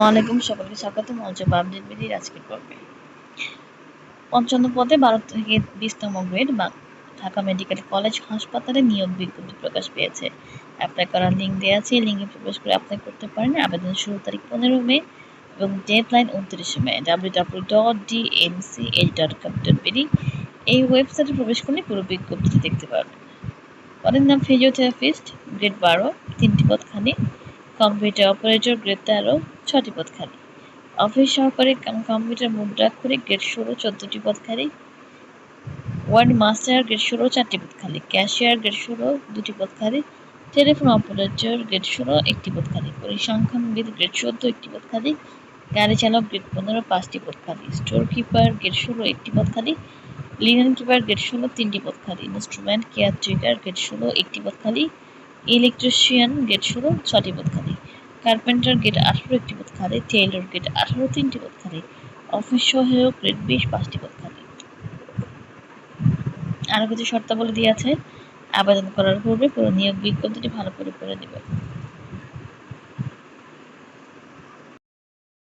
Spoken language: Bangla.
ওয়ালাইকুম, সকলকে স্বাগত মজব আপডেট বিডির আজকের পর্বে। পঞ্চান্ন পদে বারো থেকে বিশতম গ্রেড বা ঢাকা মেডিকেল কলেজ হাসপাতালে নিয়োগ বিজ্ঞপ্তি প্রকাশ পেয়েছে। অ্যাপ্লাই করার লিঙ্ক দেওয়া আছে। লিঙ্কে প্রবেশ করে অ্যাপ্লাই করতে পারেন। আবেদন শুরু তারিখ পনেরো মে এবং ডেড লাইন উনত্রিশে May. W W dot D M C H dot com dot BD এই ওয়েবসাইটে প্রবেশ করলে পুরো বিজ্ঞপ্তিটি দেখতে পারবেন পদের নাম ফিজিওথেরাপিস্ট গ্রেড বারো। তিনটি পদ খালি কম্পিউটার অপারেটর গ্রেড তেরো। ছটি পদ খালি অফিস সহকারী কম্পিউটার মুদ্রাক্ষরিক গ্রেড ষোলো চোদ্দটি পদ খালি ওয়ার্ড মাস্টার গ্রেড ষোলো চারটি পদ খালি ক্যাশিয়ার গ্রেড ষোলো দুটি পদ খালি টেলিফোন অপারেটর গ্রেড ষোলো একটি পদ খালি পরিসংখ্যানবিদ গ্রেড চোদ্দ একটি পদ খালি গাড়ি চালক গ্রেড পনেরো পাঁচটি পদ খালি স্টোর কিপার গ্রেড ষোলো একটি পদ খালি লিনেন কিপার গ্রেড ষোলো তিনটি পদ খালি ইনস্ট্রুমেন্ট কেয়ার ট্রিগার গ্রেড ষোলো একটি পদ খালি ইলেকট্রিশিয়ান গেট ষোলো ছটি পদ খালি কার্পেন্টার গেট আঠারো একটি পদ খালি টেইলর গেট আঠারো তিনটি পদ খালি অফিস সহায়ক গ্রেড বিশ পাঁচটি পদ খালি আরও কিছু শর্তাবলী দিয়ে আছে। আবেদন করার পূর্বে পুরো নিয়োগ বিজ্ঞপ্তিটি ভালো করে পড়ে নেবেন।